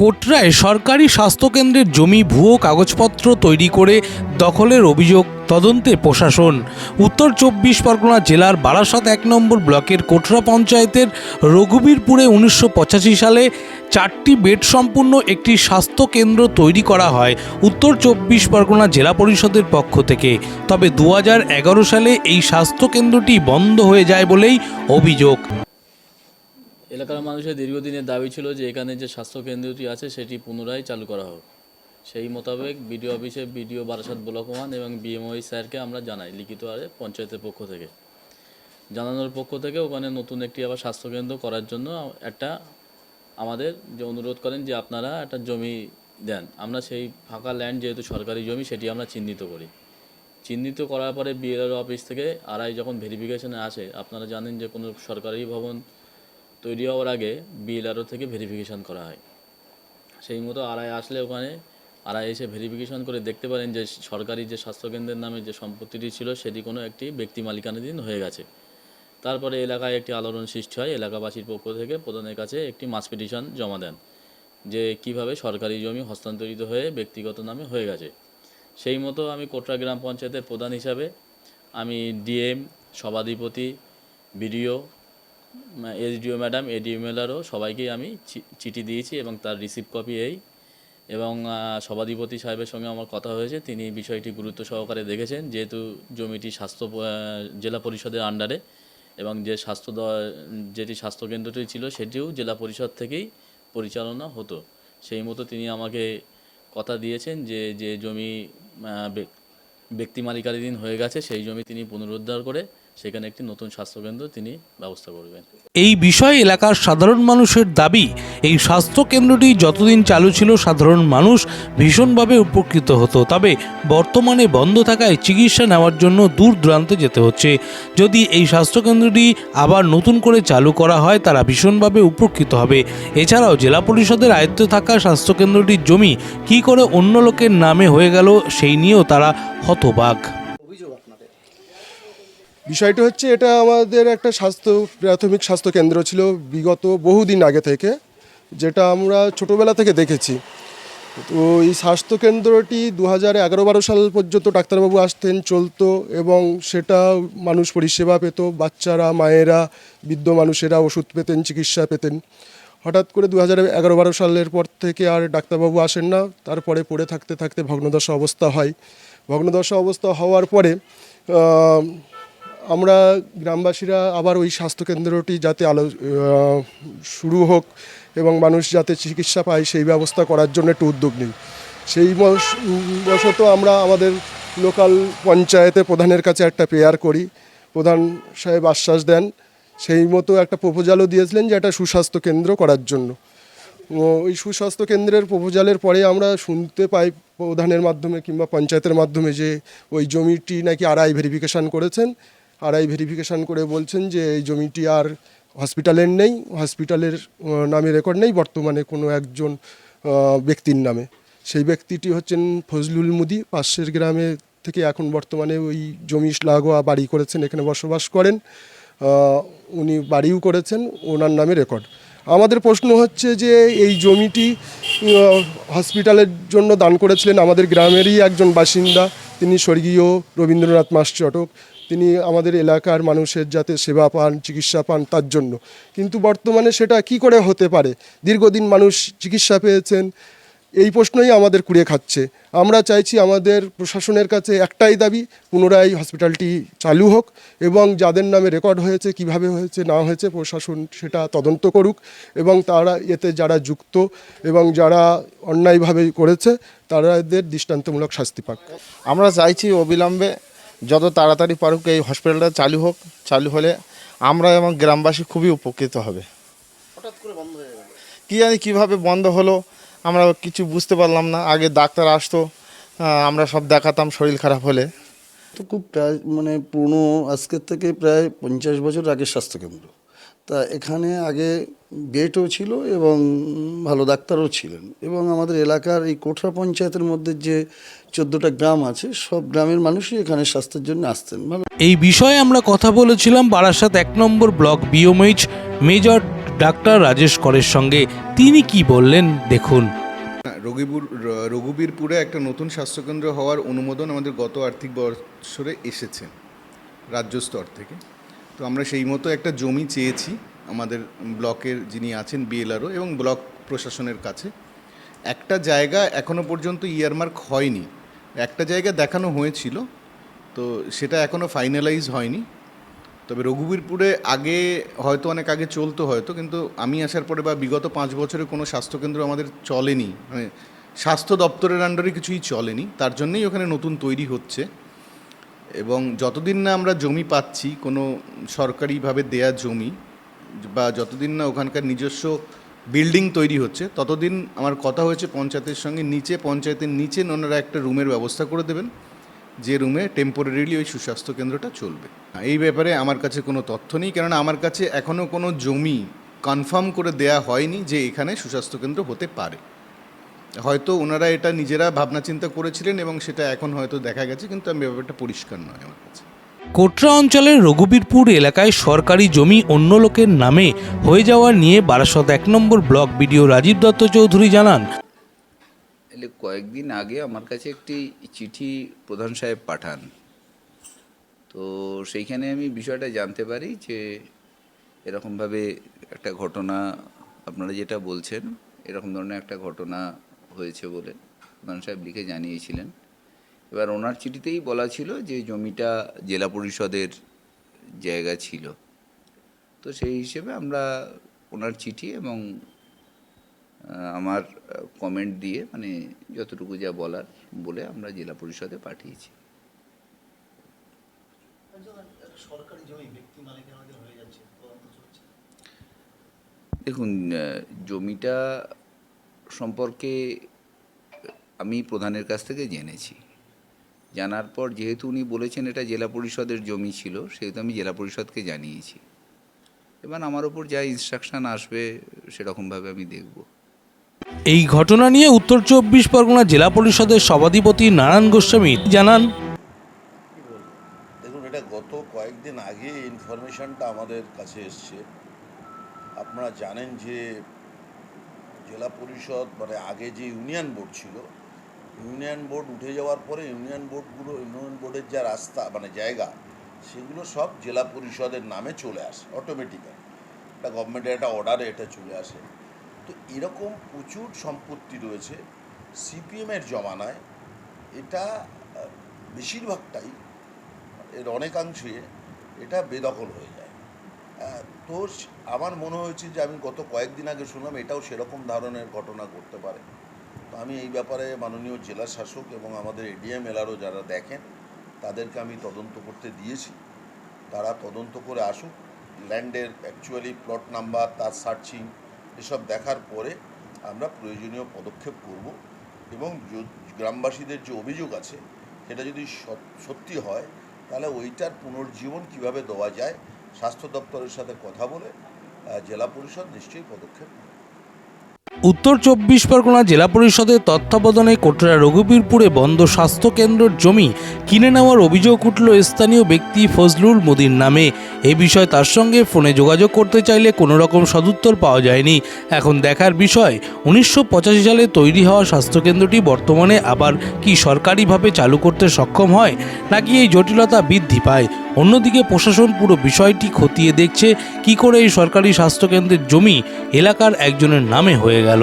কোটরায় সরকারি স্বাস্থ্যকেন্দ্রের জমি, ভুয়ো কাগজপত্র তৈরি করে দখলের অভিযোগ তদন্তে প্রশাসন। উত্তর চব্বিশ পরগনা জেলার বারাসাত এক নম্বর ব্লকের কোটরা পঞ্চায়েতের রঘুবীরপুরে উনিশশো পঁচাশি সালে চারটি বেড সম্পূর্ণ একটি স্বাস্থ্যকেন্দ্র তৈরি করা হয় উত্তর চব্বিশ পরগনা জেলা পরিষদের পক্ষ থেকে। তবে দু হাজার এগারো সালে এই স্বাস্থ্যকেন্দ্রটি বন্ধ হয়ে যায় বলেই অভিযোগ। এলাকার মানুষের দীর্ঘদিনের দাবি ছিল যে এখানে যে স্বাস্থ্য কেন্দ্রটি আছে, সেটি পুনরায় চালু করা হোক। সেই মোতাবেক বিডিও অফিসে বিডিও বারাসাত ব্লক ওয়ান এবং বিএমওই স্যারকে আমরা জানাই লিখিত আরে পঞ্চায়েতের পক্ষ থেকে। জানানোর পক্ষ থেকে ওখানে নতুন একটি আবার স্বাস্থ্যকেন্দ্র করার জন্য একটা আমাদের যে অনুরোধ করেন যে আপনারা একটা জমি দেন। আমরা সেই ফাঁকা ল্যান্ড যেহেতু সরকারি জমি, সেটি আমরা চিহ্নিত করি। চিহ্নিত করার পরে বিএলআর অফিস থেকে আরআই যখন ভেরিফিকেশনে আসে, আপনারা জানেন যে কোনো সরকারি ভবন তৈরি হওয়ার আগে বিএলআরও থেকে ভেরিফিকেশন করা হয়। সেই মতো আড়াই আসলে ওখানে আড়াই এসে ভেরিফিকেশন করে দেখতে পারেন যে সরকারি যে স্বাস্থ্যকেন্দ্রের নামে যে সম্পত্তিটি ছিল, সেটি কোনো একটি ব্যক্তি মালিকানাধীন হয়ে গেছে। তারপরে এলাকায় একটি আলোড়ন সৃষ্টি হয়, এলাকাবাসীর পক্ষ থেকে প্রধানের কাছে একটি মাস পিটিশন জমা দেন যে কীভাবে সরকারি জমি হস্তান্তরিত হয়ে ব্যক্তিগত নামে হয়ে গেছে। সেই মতো আমি কোটরা গ্রাম পঞ্চায়েতের প্রধান হিসাবে আমি ডিএম, সভাধিপতি, বিডিও এসডিও ম্যাডাম এডিএমএলআরও সবাইকেই আমি চিঠি দিয়েছি এবং তার রিসিভ কপি এই। এবং সভাধিপতি সাহেবের সঙ্গে আমার কথা হয়েছে, তিনি বিষয়টি গুরুত্ব সহকারে দেখেছেন, যেহেতু জমিটি স্বাস্থ্য জেলা পরিষদের আন্ডারে এবং যে স্বাস্থ্য যেটি স্বাস্থ্যকেন্দ্রটি ছিল সেটিও জেলা পরিষদ থেকেই পরিচালনা হতো। সেই মতো তিনি আমাকে কথা দিয়েছেন যে যে জমি ব্যক্তি মালিকানাধীন হয়ে গেছে, সেই জমি তিনি পুনরুদ্ধার করে সেখানে একটি নতুন স্বাস্থ্যকেন্দ্র তিনি ব্যবস্থা করবেন। এই বিষয়ে এলাকার সাধারণ মানুষের দাবি, এই স্বাস্থ্য কেন্দ্রটি যতদিন চালু ছিল সাধারণ মানুষ ভীষণভাবে উপকৃত হতো। তবে বর্তমানে বন্ধ থাকায় চিকিৎসা নেওয়ার জন্য দূর দূরান্তে যেতে হচ্ছে। যদি এই স্বাস্থ্যকেন্দ্রটি আবার নতুন করে চালু করা হয়, তারা ভীষণভাবে উপকৃত হবে। এছাড়াও জেলা পরিষদের আয়ত্তে থাকা স্বাস্থ্যকেন্দ্রটির জমি কী করে অন্য লোকের নামে হয়ে গেল, সেই নিয়েও তারা হতবাক। বিষয়টা হচ্ছে এটা আমাদের একটা স্বাস্থ্য, প্রাথমিক স্বাস্থ্য কেন্দ্র ছিল বিগত বহুদিন আগে থেকে, যেটা আমরা ছোটোবেলা থেকে দেখেছি। তো এই স্বাস্থ্য কেন্দ্রটি দু হাজার এগারো বারো সাল পর্যন্ত ডাক্তারবাবু আসতেন, চলতো এবং সেটা মানুষ পরিষেবা পেত, বাচ্চারা, মায়েরা, বৃদ্ধ মানুষেরা ওষুধ পেতেন, চিকিৎসা পেতেন। হঠাৎ করে দু হাজার এগারো বারো সালের পর থেকে আর ডাক্তারবাবু আসেন না, তারপরে পড়ে থাকতে থাকতে ভগ্নদশা অবস্থা হয়। ভগ্নদশা অবস্থা হওয়ার পরে আমরা গ্রামবাসীরা আবার ওই স্বাস্থ্যকেন্দ্রটি যাতে আলো শুরু হোক এবং মানুষ যাতে চিকিৎসা পায় সেই ব্যবস্থা করার জন্য একটু উদ্যোগ নিই। সেই বশ- বশত আমরা আমাদের লোকাল পঞ্চায়েতে প্রধানের কাছে একটা পেয়ার করি। প্রধান সাহেব আশ্বাস দেন, সেই মতো একটা প্রপোজালও দিয়েছিলেন যে একটা সুস্বাস্থ্য কেন্দ্র করার জন্য। ওই সুস্বাস্থ্য কেন্দ্রের প্রপোজালের পরে আমরা শুনতে পাই প্রধানের মাধ্যমে কিংবা পঞ্চায়েতের মাধ্যমে যে ওই জমিটি নাকি আড়াই ভেরিফিকেশান করেছেন। আড়াই ভেরিফিকেশান করে বলছেন যে এই জমিটি আর হসপিটালের নেই, হসপিটালের নামে রেকর্ড নেই, বর্তমানে কোনো একজন ব্যক্তির নামে। সেই ব্যক্তিটি হচ্ছেন ফজলুল মুদি, পাশের গ্রামে থেকে এখন বর্তমানে ওই জমি লাগোয়া বাড়ি করেছেন, এখানে বসবাস করেন। উনি বাড়িও করেছেন, ওনার নামে রেকর্ড। আমাদের প্রশ্ন হচ্ছে যে এই জমিটি হসপিটালের জন্য দান করেছিলেন আমাদের গ্রামেরই একজন বাসিন্দা, তিনি স্বর্গীয় রবীন্দ্রনাথ মাস চটক তিনি আমাদের এলাকার মানুষের যাতে সেবা পান, চিকিৎসা পান তার জন্য। কিন্তু বর্তমানে সেটা কি করে হতে পারে? দীর্ঘদিন মানুষ চিকিৎসা পেয়েছেন, এই প্রশ্নই আমাদের কুড়িয়ে খাচ্ছে। আমরা চাইছি আমাদের প্রশাসনের কাছে একটাই দাবি, পুনরায় হসপিটালটি চালু হোক এবং যাদের নামে রেকর্ড হয়েছে, কীভাবে হয়েছে, না হয়েছে, প্রশাসন সেটা তদন্ত করুক এবং তারা এতে যারা যুক্ত এবং যারা অন্যায়ভাবে করেছে তাদের দৃষ্টান্তমূলক শাস্তি পাক। আমরা চাইছি অবিলম্বে যত তাড়াতাড়ি পারুক এই হসপিটালটা চালু হোক চালু হলে আমরা এবং গ্রামবাসী খুবই উপকৃত হবে। কি জানি কীভাবে বন্ধ হলো আমরা কিছু বুঝতে পারলাম না। আগে ডাক্তার আসতো আমরা সব দেখাতাম শরীর খারাপ হলে। তো খুব প্রায় মানে পুরনো আজকের থেকে প্রায় পঞ্চাশ বছর আগের স্বাস্থ্যকেন্দ্র। তা এখানে আগে বেডও ছিল এবং ভালো ডাক্তারও ছিলেন এবং আমাদের এলাকার এই কোঠরা পঞ্চায়েতের মধ্যে যে চোদ্দোটা গ্রাম আছে সব গ্রামের মানুষই এখানে স্বাস্থ্যের জন্য আসতেন। ভালো এই বিষয়ে আমরা কথা বলেছিলাম বারাসাত এক নম্বর ব্লক বিওমএইচ মেজর ডাক্তার রাজেশ করের সঙ্গে। তিনি কি বললেন দেখুন। রঘুবীর রঘুবীরপুরে একটা নতুন স্বাস্থ্যকেন্দ্র হওয়ার অনুমোদন আমাদের গত আর্থিক বছরে এসেছে রাজ্য স্তর থেকে। তো আমরা সেই মতো একটা জমি চেয়েছি আমাদের ব্লকের যিনি আছেন বিএলআরও এবং ব্লক প্রশাসনের কাছে। একটা জায়গা এখনও পর্যন্ত ইয়ারমার্ক হয়নি। একটা জায়গা দেখানো হয়েছিল, তো সেটা এখনও ফাইনালাইজ হয়নি। তবে রঘুবীরপুরে আগে হয়তো অনেক আগে চলতো হয়তো, কিন্তু আমি আসার পরে বা বিগত পাঁচ বছরে কোনো স্বাস্থ্যকেন্দ্র আমাদের চলেনি। মানে স্বাস্থ্য দপ্তরের আন্ডারে কিছুই চলেনি। তার জন্যই ওখানে নতুন তৈরি হচ্ছে। এবং যতদিন না আমরা জমি পাচ্ছি, কোনো সরকারিভাবে দেয়া জমি বা যতদিন না ওখানকার নিজস্ব বিল্ডিং তৈরি হচ্ছে, ততদিন আমার কথা হয়েছে পঞ্চায়েতের সঙ্গে, নিচে পঞ্চায়েতের নিচে ওনারা একটা রুমের ব্যবস্থা করে দেবেন, যে রুমে টেম্পোরারিলি ওই সুস্বাস্থ্য কেন্দ্রটা চলবে। এই ব্যাপারে আমার কাছে কোনো তথ্য নেই, কেননা আমার কাছে এখনও কোনো জমি কনফার্ম করে দেয়া হয়নি যে এখানে সুস্বাস্থ্য কেন্দ্র হতে পারে। হয়তো ওনারা এটা নিজেরা ভাবনা চিন্তা করেছিলেন এবং সেটা এখন হয়তো দেখা গেছে কিন্তু আমি ব্যাপারটা পরিষ্কার নয় আমার কাছে। কোটরা অঞ্চলের রঘুবীরপুর এলাকায় সরকারি জমি অন্য লোকের নামে হয়ে যাওয়া নিয়ে বারাসত এক নম্বর ব্লক বিডিও রাজীব দত্ত চৌধুরী জানান। এলে কয়েকদিন আগে আমার কাছে একটি চিঠি প্রধান সাহেব পাঠান। তো সেইখানে আমি বিষয়টা জানতে পারি যে এরকমভাবে একটা ঘটনা আপনারা যেটা বলছেন এরকম ধরনের একটা ঘটনা হয়েছে বলে প্রধান সাহেব লিখে জানিয়েছিলেন। এবার ওনার চিঠিতেই বলা ছিল যে জমিটা জেলা পরিষদের জায়গা ছিল। তো সেই হিসেবে আমরা ওনার চিঠি এবং আমার কমেন্ট দিয়ে মানে যতটুকু যা বলার বলে আমরা জেলা পরিষদে পাঠিয়েছি। দেখুন জমিটা সম্পর্কে আমি প্রধানের কাছ থেকে জেনেছি। জানার পর যেহেতু উনি বলেছেন এটা জেলা পরিষদের জমি ছিল সেহেতু আমি জেলা পরিষদকে জানিয়েছি। এবার আমার ওপর যা ইনস্ট্রাকশন আসবে সেরকমভাবে আমি দেখব। এই ঘটনা নিয়ে উত্তর চব্বিশ পরগনা জেলা পরিষদের সভাধিপতি নারায়ণ গোস্বামী জানান। দেখুন এটা গত কয়েকদিন আগে ইনফরমেশনটা আমাদের কাছে এসছে। আপনারা জানেন যে জেলা পরিষদ মানে আগে যে ইউনিয়ন বোর্ড ছিল, ইউনিয়ন বোর্ড উঠে যাওয়ার পরে ইউনিয়ন বোর্ডগুলো ইউনিয়ন বোর্ডের যা রাস্তা মানে জায়গা, সেগুলো সব জেলা পরিষদের নামে চলে আসে অটোমেটিক্যালি এটা গভর্নমেন্টের একটা অর্ডারে এটা চলে আসে। তো এরকম প্রচুর সম্পত্তি রয়েছে সিপিএমের জমানায়। এটা বেশিরভাগটাই, এর অনেকাংশে এটা বেদখল হয়ে যায়। তো আমার মনে হয়েছে যে আমি গত কয়েকদিন আগে শুনলাম এটাও সেরকম ধরনের ঘটনা ঘটতে পারে। তো আমি এই ব্যাপারে মাননীয় জেলা শাসক এবং আমাদের এডিএম এলারও যারা দেখেন, তাদেরকে আমি তদন্ত করতে দিয়েছি। তারা তদন্ত করে আসুক। ল্যান্ডের অ্যাকচুয়ালি প্লট নাম্বার, তার সার্চিং, এসব দেখার পরে আমরা প্রয়োজনীয় পদক্ষেপ করব এবং গ্রামবাসীদের যে অভিযোগ আছে, সেটা যদি সত- সত্যি হয়, তাহলে ওইটার পুনর্জীবন কীভাবে দেওয়া যায় স্বাস্থ্য দপ্তরের সাথে কথা বলে জেলা পরিষদ নিশ্চয়ই পদক্ষেপ উত্তর চব্বিশ পরগনা জেলা পরিষদের তত্ত্বাবধানে কোটরা রঘুবীরপুরে বন্ধ স্বাস্থ্য কেন্দ্রের জমি কিনে নেওয়ার অভিযোগ উঠল স্থানীয় ব্যক্তি ফজলুল মোদির নামে। এ বিষয়ে তার সঙ্গে ফোনে যোগাযোগ করতে চাইলে কোনো রকম সদুত্তর পাওয়া যায়নি। এখন দেখার বিষয়, উনিশশো পঁচাশি সালে তৈরি হওয়া স্বাস্থ্যকেন্দ্রটি বর্তমানে আবার কি সরকারিভাবে চালু করতে সক্ষম হয়, নাকি এই জটিলতা বৃদ্ধি পায়? অন্যদিকে প্রশাসন পুরো বিষয়টি খতিয়ে দেখছে, কি করে এই সরকারি স্বাস্থ্যকেন্দ্রের জমি এলাকার একজনের নামে হয়ে গেল।